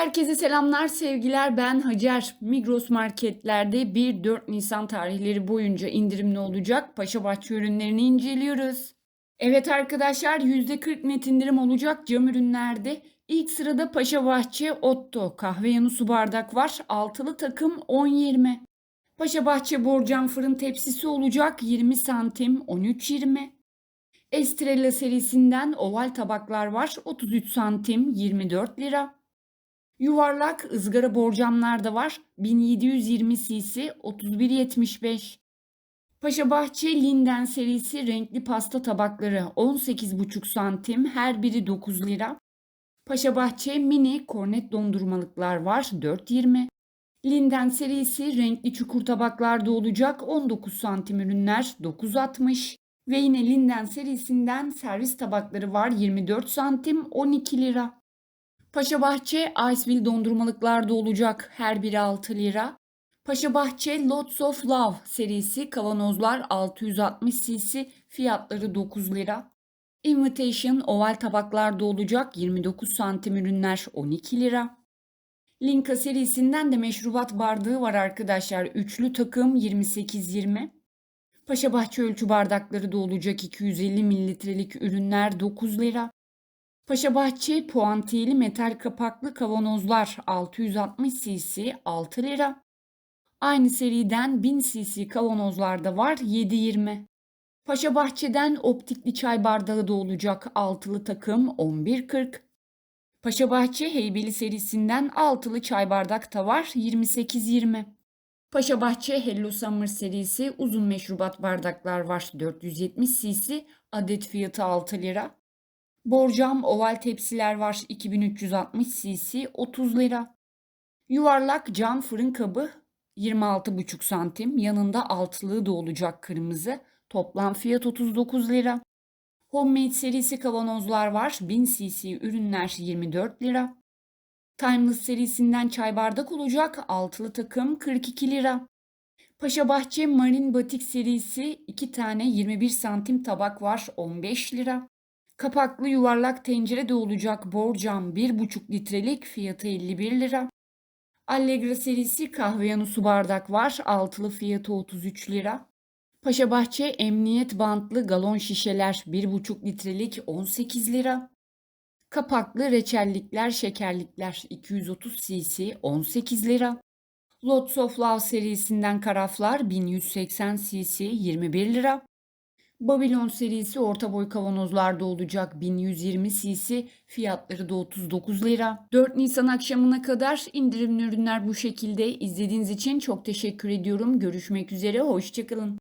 Herkese selamlar, sevgiler. Ben Hacer. Migros marketlerde 1-4 Nisan tarihleri boyunca indirimli olacak Paşabahçe ürünlerini inceliyoruz. Evet arkadaşlar %40 net indirim olacak cam ürünlerde. İlk sırada Paşabahçe Otto kahve yanı su bardak var. Altılı takım 10-20. Paşabahçe borcam fırın tepsisi olacak 20 santim 13-20. Estrella serisinden oval tabaklar var 33 santim 24 lira. Yuvarlak ızgara borcamlar da var. 1720 cc 31.75. Paşabahçe Linden serisi renkli pasta tabakları 18,5 santim her biri 9 lira. Paşabahçe mini kornet dondurmalıklar var 4.20. Linden serisi renkli çukur tabaklarda olacak 19 santim ürünler 9.60. Ve yine Linden serisinden servis tabakları var 24 santim 12 lira. Paşabahçe Iceville dondurmalıklarda olacak her biri 6 lira. Paşabahçe Lots of Love serisi kavanozlar 660 cc fiyatları 9 lira. Invitation oval tabaklarda olacak 29 santim ürünler 12 lira. Linka serisinden de meşrubat bardağı var arkadaşlar. Üçlü takım 28-20. Paşabahçe ölçü bardakları da olacak 250 mililitrelik ürünler 9 lira. Paşabahçe puantiyeli metal kapaklı kavanozlar 660 cc 6 lira. Aynı seriden 1000 cc kavanozlarda var 7.20. Paşabahçe'den optikli çay bardağı da olacak altılı takım 11.40. Paşabahçe Heybeli serisinden altılı çay bardak da var 28.20. Paşabahçe Hello Summer serisi uzun meşrubat bardaklar var 470 cc adet fiyatı 6 lira. Borcam oval tepsiler var 2360 cc 30 lira. Yuvarlak cam fırın kabı 26,5 santim yanında altlığı da olacak kırmızı. Toplam fiyat 39 lira. Homemade serisi kavanozlar var 1000 cc ürünler 24 lira. Timeless serisinden çay bardak olacak altılı takım 42 lira. Paşabahçe Marin Batik serisi 2 tane 21 santim tabak var 15 lira. Kapaklı yuvarlak tencere de olacak borcam 1,5 litrelik fiyatı 51 lira. Allegra serisi kahve yanı su bardak var. Altılı fiyatı 33 lira. Paşabahçe emniyet bantlı galon şişeler 1,5 litrelik 18 lira. Kapaklı reçellikler, şekerlikler 230 cc 18 lira. Lots of Love serisinden karaflar 1180 cc 21 lira. Babylon serisi orta boy kavanozlarda olacak 1120 cc fiyatları da 39 lira. 4 Nisan akşamına kadar indirimli ürünler bu şekilde. İzlediğiniz için çok teşekkür ediyorum. Görüşmek üzere, hoşçakalın.